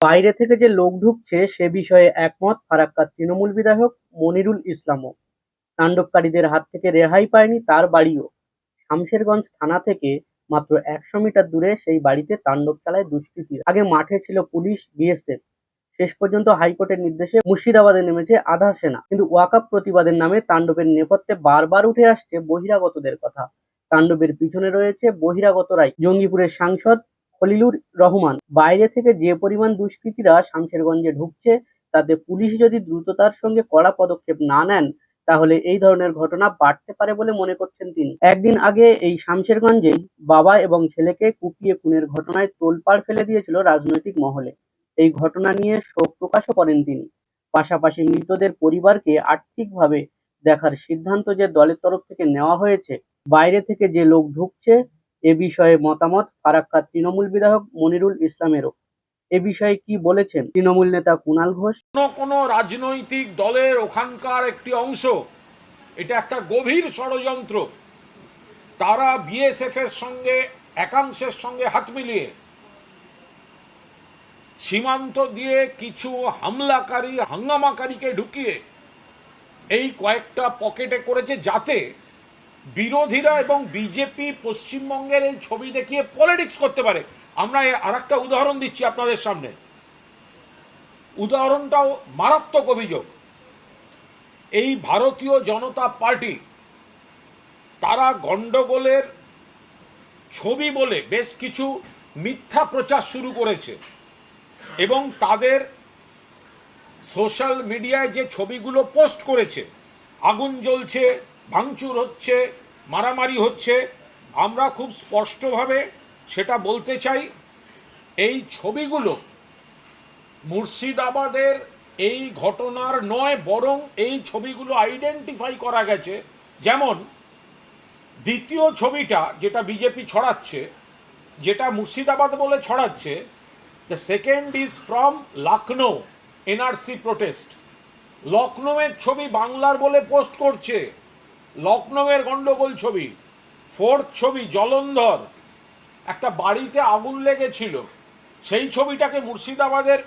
বাইরে থেকে যে লোক ঢুকছে সে বিষয়ে একমত। ফারাক্কার তৃণমূল বিধায়ক মনিরুল ইসলামও। তাণ্ডবকারীদের হাত থেকে রেহাই পায়নি তার বাড়িও। শামশেরগঞ্জ থানা থেকে মাত্র একশো মিটার দূরে সেই বাড়িতে তাণ্ডব চালায় দুষ্কৃতীরা। আগে মাঠে ছিল পুলিশ, বিএসএফ। শেষ পর্যন্ত হাইকোর্টের নির্দেশে মুর্শিদাবাদে নেমেছে আধা সেনা। কিন্তু ওয়াকাপ প্রতিবাদের নামে তাণ্ডবের নেপথ্যে বারবার উঠে আসছে বহিরাগতদের কথা। তাণ্ডবের পিছনে রয়েছে বহিরাগতরাই। জঙ্গিপুরের সাংসদ খলিলুর রহমান। বাইরে থেকে যে পরিমাণ দুষ্কৃতীরা শামশেরগঞ্জে ঢুকছে, তাতে পুলিশ যদি দ্রুততার সঙ্গে কড়া পদক্ষেপ না নেন, তাহলে এই ধরনের ঘটনা বাড়তে পারে বলে মনে করছেন তিনি। একদিন আগে এই শামশেরগঞ্জেই বাবা এবং ছেলেকে কুপিয়ে খুনের ঘটনায় তোলপাড় ফেলে দিয়েছিল রাজনৈতিক মহলে। এই ঘটনা নিয়ে শোক প্রকাশও করেন তিনি। পাশাপাশি মৃতদের পরিবারকে আর্থিকভাবে দেখার সিদ্ধান্ত যে দলের তরফ থেকে নেওয়া হয়েছে, বাইরে থেকে যে লোক ঢুকছে এ বিষয়ে মতামত ফারাক্কা তৃণমূল বিধায়ক মনিরুল ইসলামেরও। এ বিষয়ে কি বলেছেন? তৃণমূল নেতা কুণাল ঘোষ? কোনো কোনো রাজনৈতিক দলের ওখানকার একটি অংশ, এটা একটা গভীর ষড়যন্ত্র। তারা বিএসএফ এর সঙ্গে, একাংশের সঙ্গে হাত মিলিয়ে সীমান্ত দিয়ে কিছু হামলাকারী, হাঙ্গামাকারীকে ঢুকিয়ে এই কয়েকটা পকেটে করেছে যাতে বিরোধীরা এবং বিজেপি পশ্চিমবঙ্গের এই ছবি দেখিয়ে পলিটিক্স করতে পারে। আমরা আর একটা উদাহরণ দিচ্ছি আপনাদের সামনে। উদাহরণটাও মারাত্মক অভিযোগ। এই ভারতীয় জনতা পার্টি তারা গন্ডগোলের ছবি বলে বেশ কিছু মিথ্যা প্রচার শুরু করেছে এবং তাদের সোশ্যাল মিডিয়ায় যে ছবিগুলো পোস্ট করেছে, আগুন জ্বলছে ভাঙচুর হচ্ছে, মারামারি হচ্ছে। আমরা খুব স্পষ্টভাবে সেটা বলতে চাই, এই ছবিগুলো মুর্শিদাবাদের এই ঘটনার নয়, বরং এই ছবিগুলো আইডেন্টিফাই করা গেছে। যেমন, দ্বিতীয় ছবিটা যেটা বিজেপি ছড়াচ্ছে, যেটা মুর্শিদাবাদ বলে ছড়াচ্ছে the second is from Lucknow NRC protest লখনৌয়ের ছবি বাংলার বলে পোস্ট করছে। লখনৌয়ের গন্ডগোল ছবি ফোর্থ ছবি, জলন্ধর। একটা বাড়িতে আগুন লেগেছিল। সেই ছবিটাকে মুর্শিদাবাদের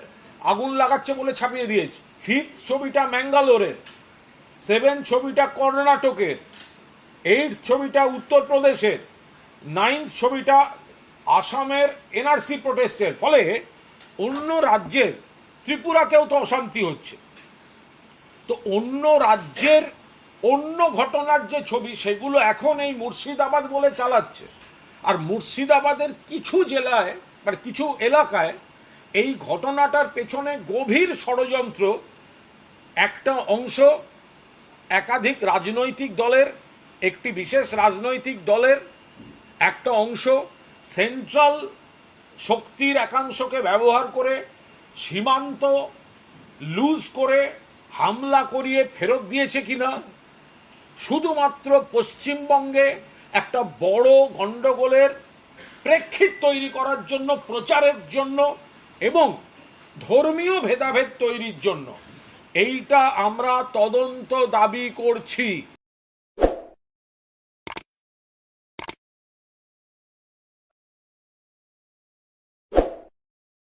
আগুন লাগাচ্ছে বলে ছাপিয়ে দিয়েছে। ফিফথ ছবিটা ম্যাঙ্গালোরের, সেভেন ছবিটা কর্ণাটকের, এইট ছবিটা উত্তরপ্রদেশের, নাইন্থ ছবিটা আসামের এনআরসি প্রোটেস্টের। ফলে অন্য রাজ্যের ত্রিপুরাতেও তো অশান্তি হচ্ছে। তো অন্য রাজ্যের অন্য ঘটনার যে ছবি, সেগুলো এখন এই মুর্শিদাবাদ বলে চালাচ্ছে। আর মুর্শিদাবাদের কিছু জেলায় মানে কিছু এলাকায় এই ঘটনাটার পেছনে গভীর ষড়যন্ত্র। একটা অংশ একাধিক রাজনৈতিক দলের, একটি বিশেষ রাজনৈতিক দলের, একটা অংশ সেন্ট্রাল শক্তির একাংশকে ব্যবহার করে সীমান্ত লুজ করে হামলা করিয়ে ফেরত দিয়েছে কিনা শুধুমাত্র পশ্চিমবঙ্গে একটা বড় গণ্ডগোলের প্রেক্ষিত তৈরি করার জন্য, প্রচারের জন্য এবং ধর্মীয় ভেদাভেদ তৈরির জন্য। এইটা আমরা তদন্ত দাবি করছি।